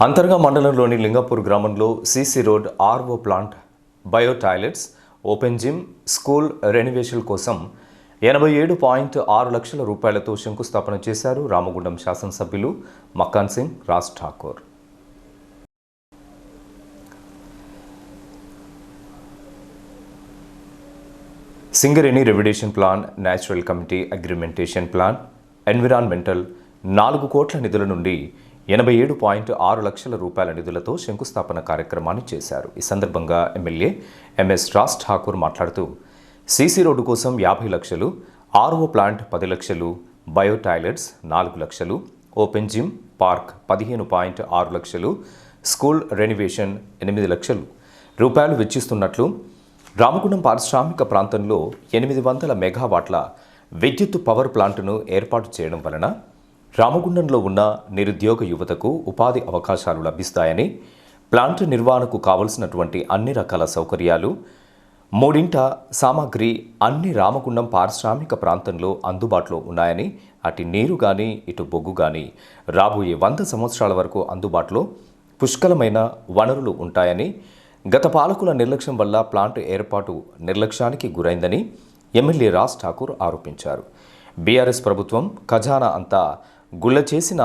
అంతర్గా మండలంలోని లింగాపూర్ గ్రామంలో CC road RO plant bio toilets open gym school renovation కోసం ఎనభై ఏడు పాయింట్ ఆరు లక్షల రూపాయలతో శంకుస్థాపన చేశారు రామగుండం శాసనసభ్యులు Makkan Singh Raj Thakur. Singareni revegetation plan natural committee augmentation plan environmental నాలుగు కోట్ల నిధుల నుండి ఎనభై ఏడు పాయింట్ ఆరు లక్షల రూపాయల నిధులతో శంకుస్థాపన కార్యక్రమాన్ని చేశారు. ఈ సందర్భంగా ఎమ్మెల్యే ఎంఎస్ రాజ్ ఠాకూర్ మాట్లాడుతూ సీసీ రోడ్డు కోసం యాభై లక్షలు ఆర్ఓ ప్లాంట్ పది లక్షలు బయో టాయిలెట్స్ నాలుగు లక్షలు ఓపెన్ జిమ్ పార్క్ పదిహేను పాయింట్ ఆరు లక్షలు స్కూల్ రెనివేషన్ ఎనిమిది లక్షలు రూపాయలు వెచ్చిస్తున్నట్లు రామగుండం పారిశ్రామిక ప్రాంతంలో ఎనిమిది వందల మెగావాట్ల విద్యుత్ పవర్ ప్లాంటును ఏర్పాటు చేయడం వలన రామగుండంలో ఉన్న నిరుద్యోగ యువతకు ఉపాధి అవకాశాలు లభిస్తాయని ప్లాంట్ నిర్వహణకు కావలసినటువంటి అన్ని రకాల సౌకర్యాలు మూడింట సామాగ్రి అన్ని రామగుండం పారిశ్రామిక ప్రాంతంలో అందుబాటులో ఉన్నాయని అటు నీరు కానీ ఇటు బొగ్గు కానీ రాబోయే వంద సంవత్సరాల వరకు అందుబాటులో పుష్కలమైన వనరులు ఉంటాయని గత పాలకుల నిర్లక్ష్యం వల్ల ప్లాంట్ ఏర్పాటు నిర్లక్ష్యానికి గురైందని ఎమ్మెల్యే రాజ్ ఠాకూర్ ఆరోపించారు. బీఆర్ఎస్ ప్రభుత్వం ఖజానా అంతా గుళ్ళ చేసిన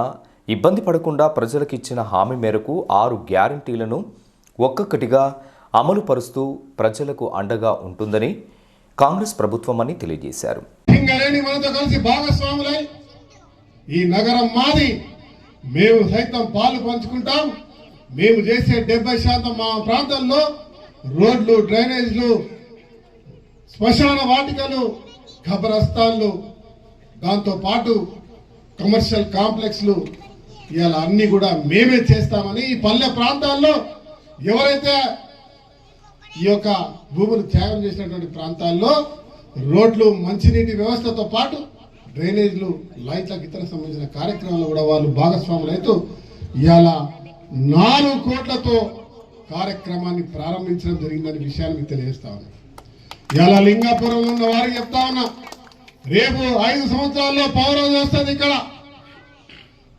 ఇబ్బంది పడకుండా ప్రజలకు ఇచ్చిన హామీ మేరకు ఆరు గ్యారంటీలను ఒక్కొక్కటిగా అమలు పరుస్తూ ప్రజలకు అండగా ఉంటుందని కాంగ్రెస్ ప్రభుత్వమని తెలియజేశారు. కలిసి ఈ నగరం మాది. మేము సైతం పాలు పంచుకుంటాం. మేము చేసే డెబ్బై శాతం మా ప్రాంతంలో రోడ్లు డ్రైనేజ్లు శ్మశాన వాటికలు ఖబరస్థాన్లు దాంతో పాటు కమర్షియల్ కాంప్లెక్స్లు ఇవాళ అన్నీ కూడా మేమే చేస్తామని ఈ పల్లె ప్రాంతాల్లో ఎవరైతే ఈ యొక్క భూములు త్యాగం చేసినటువంటి ప్రాంతాల్లో రోడ్లు మంచినీటి వ్యవస్థతో పాటు డ్రైనేజ్లు లైట్లకు ఇతర సంబంధించిన కార్యక్రమాలు కూడా వాళ్ళు భాగస్వాములు అవుతూ ఇవాళ నాలుగు కోట్లతో కార్యక్రమాన్ని ప్రారంభించడం జరిగిందనే విషయాన్ని మీకు తెలియజేస్తా ఉన్నా. ఇవాళ లింగాపురంలో ఉన్న వారికి చెప్తా ఉన్నా రేపు ఐదు సంవత్సరాల్లో పౌరోజు వస్తుంది ఇక్కడ.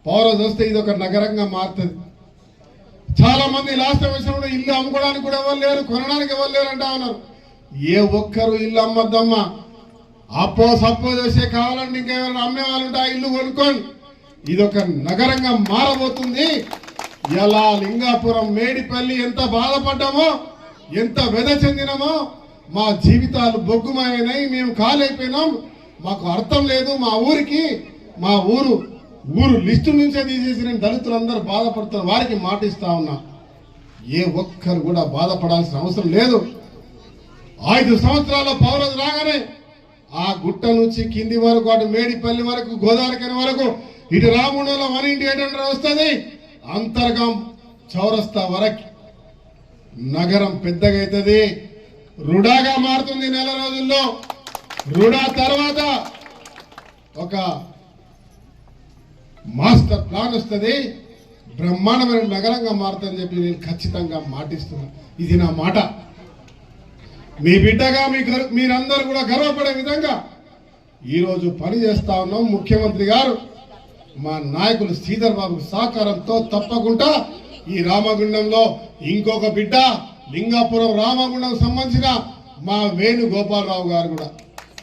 పౌరోజు వస్తే ఇది ఒక నగరంగా మారుతుంది. చాలా మంది లాస్ట్ వచ్చినప్పుడు ఇల్లు అమ్ముకోవడానికి కూడా ఎవరు లేరు కొనడానికి ఎవరు లేరు అంటా ఉన్నారు. ఏ ఒక్కరు ఇల్లు అమ్మద్దమ్మా. అప్పో సప్పో చేసే కావాలంటే ఇంకేమైనా అమ్మే వాళ్ళు ఉంటే ఆ ఇల్లు కొనుక్కోండి. ఇది ఒక నగరంగా మారబోతుంది. ఎలా లింగాపురం మేడిపల్లి ఎంత బాధపడ్డామో ఎంత వెద చెందినామో మా జీవితాలు బొగ్గుమయ్యాయి మేము కాలైపోయినాం మాకు అర్థం లేదు మా ఊరికి మా ఊరు ఊరు లిస్టు నుంచే తీసేసి నేను దళితులందరూ బాధపడుతున్న వారికి మాటిస్తా ఉన్నా. ఏ ఒక్కరు కూడా బాధపడాల్సిన అవసరం లేదు. ఐదు సంవత్సరాల పౌరులు రాగానే ఆ గుట్ట నుంచి కింది వరకు అటు మేడిపల్లి వరకు గోదావరికని వరకు ఇటు రాముండలో వన్ ఇంటి ఎయిట్ హండ్రెడ్ వస్తుంది. అంతర్గం చౌరస్తా వరకు నగరం పెద్దగా అవుతుంది రుడాగా మారుతుంది నెల రోజుల్లో. రుడా తర్వాత ఒక మాస్టర్ ప్లాన్ వస్తుంది. బ్రహ్మాండమైన నగరంగా మారుతుందని చెప్పి నేను ఖచ్చితంగా మాటిస్తున్నా. ఇది నా మాట. మీ బిడ్డగా మీ మీరందరూ కూడా గర్వపడే విధంగా ఈరోజు పని చేస్తా ఉన్నాం. ముఖ్యమంత్రి గారు మా నాయకులు శ్రీధర్ బాబు సహకారంతో తప్పకుండా ఈ రామగుండంలో ఇంకొక బిడ్డ లింగాపురం రామగుండం సంబంధించిన మా వేణుగోపాలరావు గారు కూడా.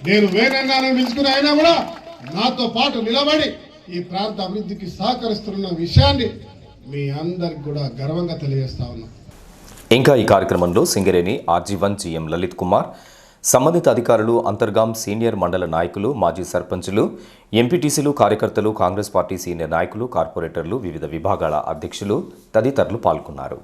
నేను వేణన్నాను పిలుచుకుని అయినా కూడా నాతో పాటు నిలబడి ఈ ప్రాంత అభివృద్ధికి సహకరిస్తున్న విషయాన్ని మీ అందరికి కూడా గర్వంగా తెలియజేస్తా ఉన్నా. ఇంకా ఈ కార్యక్రమంలో Singareni RG one GM Lalit Kumar సంబంధిత అధికారులు అంతర్గాం సీనియర్ మండల నాయకులు మాజీ సర్పంచులు ఎంపీటీసీలు కార్యకర్తలు కాంగ్రెస్ పార్టీ సీనియర్ నాయకులు కార్పొరేటర్లు వివిధ విభాగాల అధ్యక్షులు తదితరులు పాల్గొన్నారు.